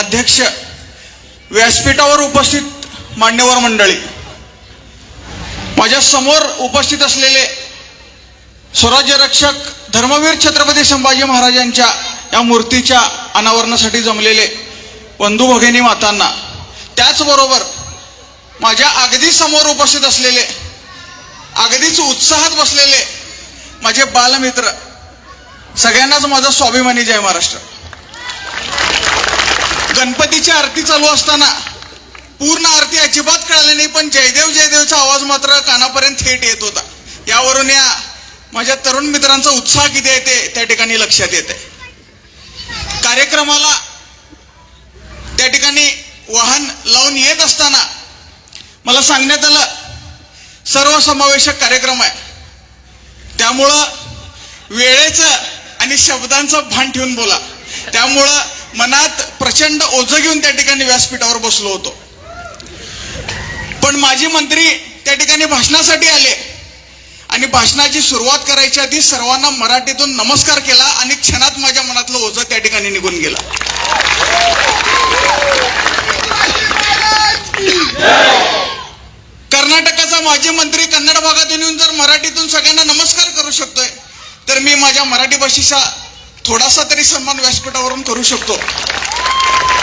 अध्यक्ष व्यासपीठावर उपस्थित मान्यवर मंडळी माझ्यासमोर उपस्थित असलेले स्वराज्य रक्षक धर्मवीर छत्रपती संभाजी महाराजांच्या या मूर्तीच्या अनावरणासाठी जमलेले बंधू भगिनी मातांना त्याचबरोबर माझ्या अगदी समोर उपस्थित असलेले अगदीच उत्साहात बसलेले माझे बालमित्र सगळ्यांनाच माझा स्वाभिमानी जय महाराष्ट्र. गणपतीची आरती चालू असताना पूर्ण आरती अजिबात कळाली नाही पण जयदेव जयदेवचा आवाज मात्र कानापर्यंत थेट येत होता. यावरून या माझ्या तरुण मित्रांचा उत्साह किती आहे ते त्या ठिकाणी लक्षात येते कार्यक्रमाला त्या ठिकाणी वाहन लावून येत असताना मला सांगण्यात आलं सर्वसमावेशक कार्यक्रम आहे. त्यामुळं वेळेचं आणि शब्दांचं भान ठेवून बोला. त्यामुळं मनात प्रचंड ओझं घेऊन त्या ठिकाणी व्यासपीठावर बसलो होतो. पण माजी मंत्री त्या ठिकाणी भाषणासाठी आले आणि भाषणाची सुरुवात करायच्या आधी सर्वांना मराठीतून नमस्कार केला आणि क्षणात माझ्या मनातलं ओझं त्या ठिकाणी निघून गेला. कर्नाटकाचा माजी मंत्री कन्नड भागातून येऊन जर मराठीतून सगळ्यांना नमस्कार करू शकतोय तर मी माझ्या मराठी भाषेचा थोडासा तरी सन्मान व्यासपीठावरून करू शकतो.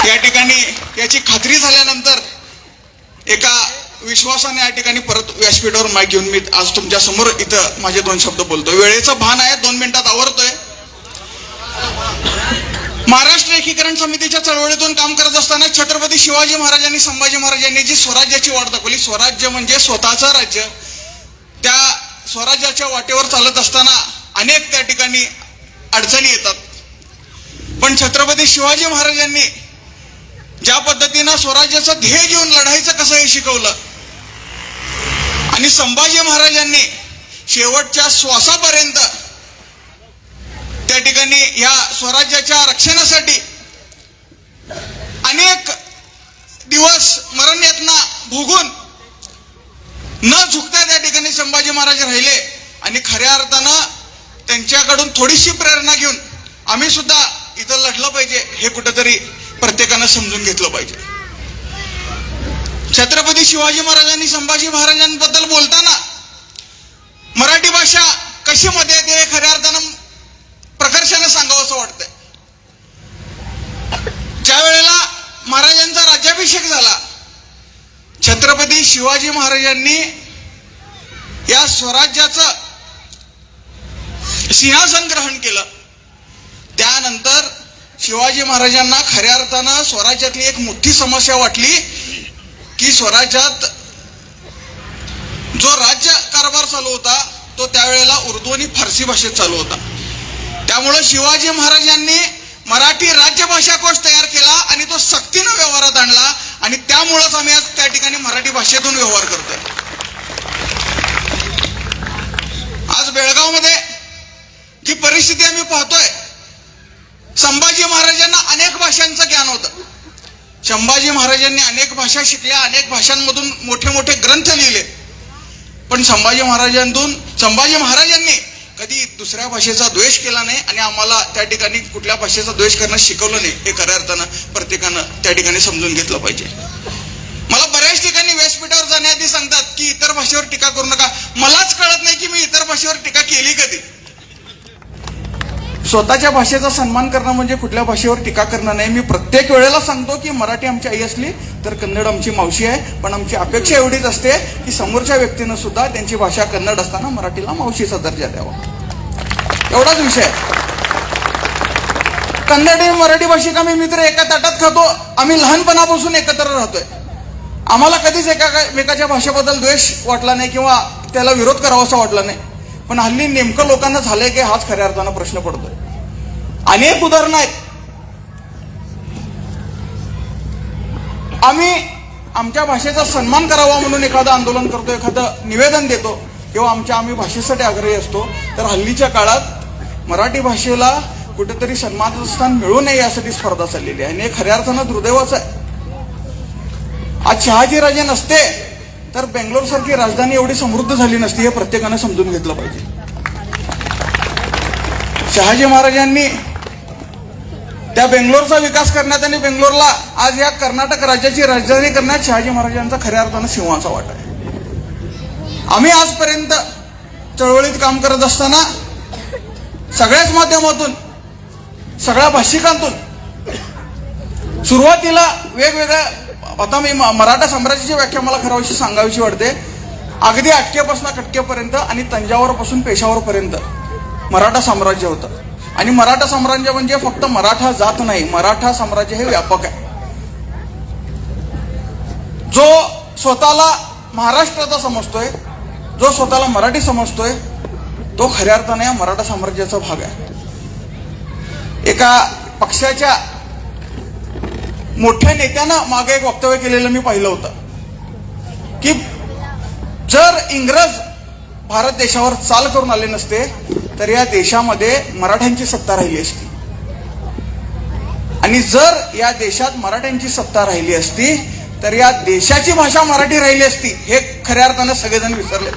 या ठिकाणी याची खात्री झाल्यानंतर एका विश्वासाने या ठिकाणी परत व्यासपीठावर माईक घेऊन मी आज तुमच्यासमोर इथं माझे दोन शब्द बोलतोय. वेळेचं भान आहे दोन मिनिटात आवरतोय. महाराष्ट्र एकीकरण समितीच्या चळवळीतून काम करत असताना छत्रपती शिवाजी महाराज आणि संभाजी महाराजांनी जी स्वराज्याची वाट दाखवली स्वराज्य म्हणजे स्वतःचं राज्य. त्या स्वराज्याच्या वाटेवर चालत असताना अनेक त्या ठिकाणी अडचणी येतात. पण छत्रपती शिवाजी महाराजांनी ज्या पद्धतीनं स्वराज्याचं ध्येय घेऊन लढायचं कसं हे शिकवलं? आणि संभाजी महाराजांनी शेवटच्या श्वासापर्यंत त्या ठिकाणी या स्वराज्याच्या रक्षणासाठी अनेक दिवस मरणयातना भोगून न झुकता त्या ठिकाणी संभाजी महाराज राहिले आणि खऱ्या अर्थानं त्यांच्याकडून थोडीशी प्रेरणा घेऊन आम्ही सुद्धा इथं लढलं पाहिजे हे कुठंतरी प्रत्येकानं समजून घेतलं पाहिजे. छत्रपती शिवाजी महाराजांनी संभाजी महाराजांबद्दल बोलताना मराठी भाषा कशी मध्ये येते हे खऱ्या अर्थानं प्रकर्षाने सांगावं असं वाटतंय. ज्या वेळेला महाराजांचा राज्याभिषेक झाला छत्रपती शिवाजी महाराजांनी या स्वराज्याचं सिंहासन ग्रहण केलं. त्यानंतर शिवाजी महाराजांना खऱ्या अर्थानं स्वराज्यातली एक मोठी समस्या वाटली की स्वराज्यात जो राज्य कारभार चालू होता तो त्यावेळेला उर्दू आणि फारसी भाषेत चालू होता. त्यामुळं शिवाजी महाराजांनी मराठी राज्यभाषा कोश तयार केला आणि तो सक्तीनं व्यवहारात आणला आणि त्यामुळंच आम्ही आज त्या ठिकाणी मराठी भाषेतून व्यवहार करतोय. आज बेळगावमध्ये ही परिस्थिती आम्ही पाहतोय. संभाजी महाराजांना अनेक भाषांचं ज्ञान होतं. संभाजी महाराजांनी अनेक भाषा शिकल्या अनेक भाषांमधून मोठे मोठे ग्रंथ लिहिले. पण संभाजी महाराजांतून संभाजी महाराजांनी कधी दुसऱ्या भाषेचा द्वेष केला नाही आणि आम्हाला त्या ठिकाणी कुठल्या भाषेचा द्वेष करणं शिकवलं नाही हे खऱ्या अर्थानं प्रत्येकानं त्या ठिकाणी समजून घेतलं पाहिजे. मला बऱ्याच ठिकाणी व्यासपीठावर जाण्याआधी सांगतात की इतर भाषेवर टीका करू नका. मलाच कळत नाही की मी इतर भाषेवर टीका केली कधी. स्वतःच्या भाषेचा सन्मान करणं म्हणजे कुठल्या भाषेवर टीका करणं नाही. मी प्रत्येक वेळेला सांगतो की मराठी आमची आई असली तर कन्नड आमची मावशी आहे पण आमची अपेक्षा एवढीच असते की समोरच्या व्यक्तीनं सुद्धा त्यांची भाषा कन्नड असताना मराठीला मावशीचा दर्जा द्यावा. एवढाच विषय. कन्नड आणि मराठी भाषिक आम्ही मित्र एका ताटात खातो. आम्ही लहानपणापासून एकत्र राहतोय. आम्हाला कधीच एका एकाच्या भाषेबद्दल द्वेष वाटला नाही किंवा त्याला विरोध करावासा वाटला नाही. पण हल्ली नेमकं लोकांना झालंय की हाच खऱ्या अर्थानं प्रश्न पडतोय. अनेक उदाहरणं आहेत आम्ही आमच्या भाषेचा सन्मान करावा म्हणून एखादं आंदोलन करतो एखादं निवेदन देतो किंवा आमच्या आम्ही भाषेसाठी आग्रही असतो तर हल्लीच्या काळात मराठी भाषेला कुठेतरी सन्मानाचं स्थान मिळू नये यासाठी स्पर्धा चाललेली आहे. आणि हे खऱ्या अर्थानं दुर्दैवाचं आहे. आज शहाजीराजे नसते तर बेंगलोर सारखी राजधानी एवढी समृद्ध झाली नसती हे प्रत्येकानं समजून घेतलं पाहिजे. शहाजी महाराजांनी त्या बेंगलोरचा विकास करण्यात आणि बेंगलोरला आज या कर्नाटक राज्याची राजधानी करण्यात शहाजी महाराजांचा खऱ्या अर्थानं सिंहाचा वाटा आहे. आम्ही आजपर्यंत चळवळीत काम करत असताना सगळ्याच माध्यमातून सगळ्या भाषिकांतून सुरुवातीला वेगवेगळ्या आता मी म- मराठा साम्राज्याची व्याख्या मला खरावशी सांगावीशी वाटते. अगदी अटकेपासून कटकेपर्यंत आणि तंजावरपासून पेशावरपर्यंत मराठा साम्राज्य होतं. आणि मराठा साम्राज्य म्हणजे फक्त मराठा जात नाही. मराठा साम्राज्य हे व्यापक आहे. जो स्वतःला महाराष्ट्राचा समजतोय जो स्वतःला मराठी समजतोय तो खऱ्या अर्थाने मराठा साम्राज्याचा भाग आहे. एका पक्षाच्या मोठ्या नेत्यानं मागे एक वक्तव्य केलेलं मी पाहिलं होतं. की जर इंग्रज भारत देशावर चाल करून आले नसते तर या देशामध्ये मराठ्यांची सत्ता राहिली असती. आणि जर या देशात मराठ्यांची सत्ता राहिली असती तर या देशाची भाषा मराठी राहिली असती हे खऱ्या अर्थानं सगळेजण विसरले.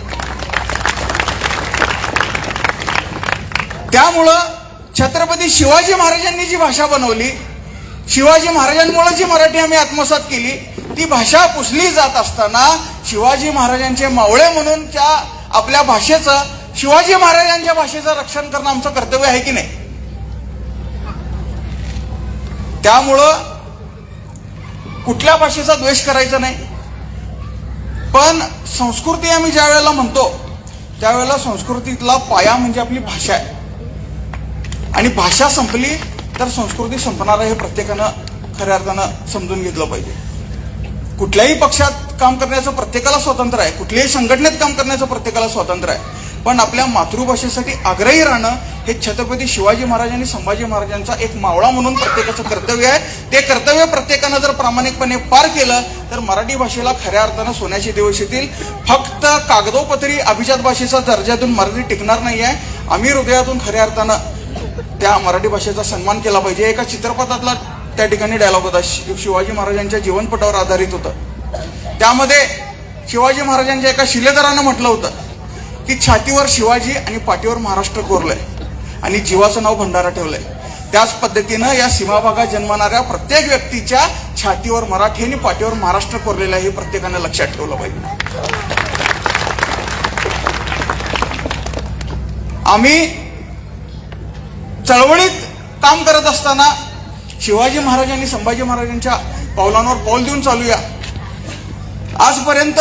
त्यामुळं छत्रपती शिवाजी महाराजांनी जी भाषा बनवली शिवाजी महाराजांमुळे जी मराठी आम्ही आत्मसात केली ती भाषा पुसली जात असताना शिवाजी महाराजांचे मावळे म्हणून त्या आपल्या भाषेचं शिवाजी महाराजांच्या भाषेचं रक्षण करणं आमचं कर्तव्य आहे की नाही? त्यामुळं कुठल्या भाषेचा द्वेष करायचा नाही. पण संस्कृती आम्ही ज्या वेळेला म्हणतो त्यावेळेला संस्कृतीतला पाया म्हणजे आपली भाषा आहे. आणि भाषा संपली तर संस्कृती संपणार हे प्रत्येकानं खऱ्या अर्थानं समजून घेतलं पाहिजे. कुठल्याही पक्षात काम करण्याचं प्रत्येकाला स्वातंत्र्य आहे कुठल्याही संघटनेत काम करण्याचं प्रत्येकाला स्वातंत्र्य आहे. पण आपल्या मातृभाषेसाठी आग्रही राहणं हे छत्रपती शिवाजी महाराज आणि संभाजी महाराजांचा एक मावळा म्हणून प्रत्येकाचं कर्तव्य आहे. ते कर्तव्य प्रत्येकानं जर प्रामाणिकपणे पार केलं तर मराठी भाषेला खऱ्या अर्थानं सोन्याचे दिवस येतील. फक्त कागदोपत्री अभिजात भाषेचा दर्जातून मराठी टिकणार नाही आहे आम्ही हृदयातून खऱ्या अर्थानं त्या मराठी भाषेचा सन्मान केला पाहिजे. एका चित्रपटातला त्या ठिकाणी डायलॉग होता. शि- शिवाजी महाराजांच्या जीवनपटावर आधारित होतं. त्यामध्ये शिवाजी महाराजांच्या एका शिलेदारानं म्हटलं होतं की छातीवर शिवाजी आणि पाठीवर महाराष्ट्र कोरलंय आणि जीवाचं नाव भंडारा ठेवलंय. त्याच पद्धतीनं या सीमाभागात जन्मणाऱ्या प्रत्येक व्यक्तीच्या छातीवर मराठी आणि पाठीवर महाराष्ट्र कोरलेलं आहे हे प्रत्येकानं लक्षात ठेवलं पाहिजे. आम्ही चळवळीत काम करत असताना शिवाजी महाराज आणि संभाजी महाराजांच्या पावलांवर पाऊल देऊन चालूया. आजपर्यंत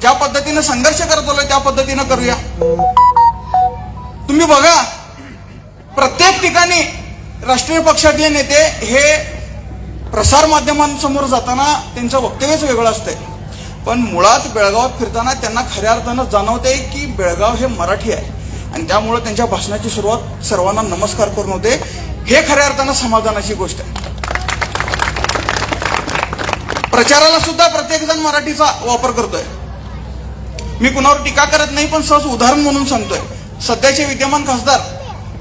ज्या पद्धतीनं संघर्ष करत आलोय त्या पद्धतीनं करूया. तुम्ही बघा प्रत्येक ठिकाणी राष्ट्रीय पक्षातले नेते हे प्रसार माध्यमांसमोर जाताना त्यांचं वक्तव्यच वेगळं असतंय. पण मुळात बेळगावात फिरताना त्यांना खऱ्या अर्थानं जाणवते की बेळगाव हे मराठी आहे. आणि त्यामुळे त्यांच्या भाषणाची सुरुवात सर्वांना नमस्कार करून होते. हे खऱ्या अर्थानं समाधानाची गोष्ट आहे. प्रचाराला सुद्धा प्रत्येक जण मराठीचा वापर करतोय. मी कुणावर टीका करत नाही पण सहज उदाहरण म्हणून सांगतोय. सध्याचे विद्यमान खासदार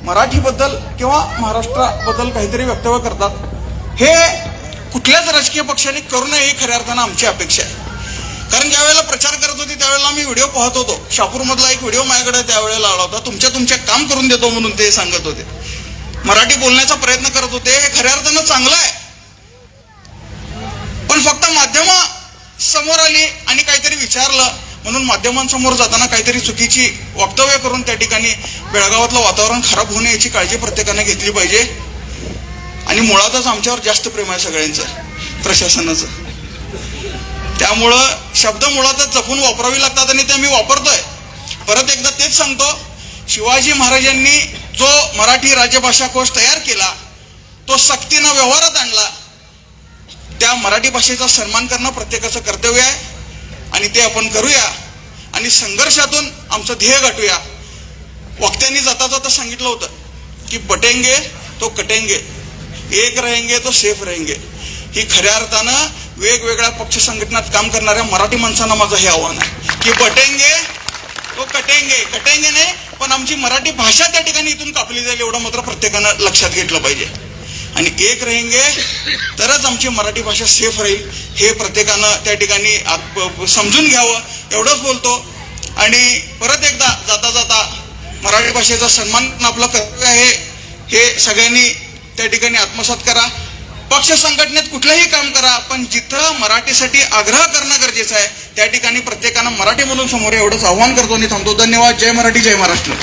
मराठीबद्दल किंवा महाराष्ट्राबद्दल काहीतरी वक्तव्य करतात. हे कुठल्याच राजकीय पक्षाने करू नये ही खऱ्या अर्थानं आमची अपेक्षा आहे. कारण ज्या वेळेला प्रचार त्यावेळेला मी व्हिडिओ पाहत होतो. शापूरमधला एक व्हिडिओ माझ्याकडे त्यावेळेला आला होता. तुमच्या तुमच्या काम करून देतो म्हणून ते सांगत होते. मराठी बोलण्याचा प्रयत्न करत होते. हे खऱ्या अर्थानं चांगलं आहे. पण फक्त माध्यम समोर आली आणि काहीतरी विचारलं म्हणून माध्यमांसमोर जाताना काहीतरी चुकीची वक्तव्य करून त्या ठिकाणी बेळगावातलं वातावरण खराब होणे याची काळजी प्रत्येकाने घेतली पाहिजे. आणि मुळातच आमच्यावर जास्त प्रेम आहे सगळ्यांचं प्रशासनाचं. त्यामुळं शब्द मुळातच जपून वापरावी लागतात आणि ते मी वापरतोय. परत एकदा तेच सांगतो. शिवाजी महाराजांनी जो मराठी राजभाषा कोश तयार केला तो सक्तीनं व्यवहारात आणला त्या मराठी भाषेचा सन्मान करणं प्रत्येकाचं कर्तव्य आहे आणि ते आपण करूया आणि संघर्षातून आमचं ध्येय गाठूया. वक्त्यांनी जाता जाता सांगितलं होतं की बटेंगे तो कटेंगे एक रहेंगे तो सेफ रहेंगे. ही खऱ्या अर्थानं वेगवेगळ्या पक्ष संघटनात काम करणाऱ्या मराठी माणसांना माझं हे आव्हान आहे. की बटेंगे तो कटेंगे कटेंगे नाही पण आमची मराठी भाषा त्या ठिकाणी इथून कापली जाईल एवढं मात्र प्रत्येकानं लक्षात घेतलं पाहिजे. आणि एक रहेंगे तरच आमची मराठी भाषा सेफ राहील हे प्रत्येकानं त्या ठिकाणी समजून घ्यावं एवढंच बोलतो. आणि परत एकदा जाता जाता मराठी भाषेचा सन्मान आपलं कर्तव्य आहे हे सगळ्यांनी त्या ठिकाणी आत्मसात करा. पक्ष संघटनेत कुठलंही काम करा पण जिथं मराठीसाठी आग्रह करणं गरजेचं आहे त्या ठिकाणी प्रत्येकानं मराठी बोलून समोर एवढंच आव्हान करतो आणि थांबतो. धन्यवाद. जय मराठी जय महाराष्ट्र.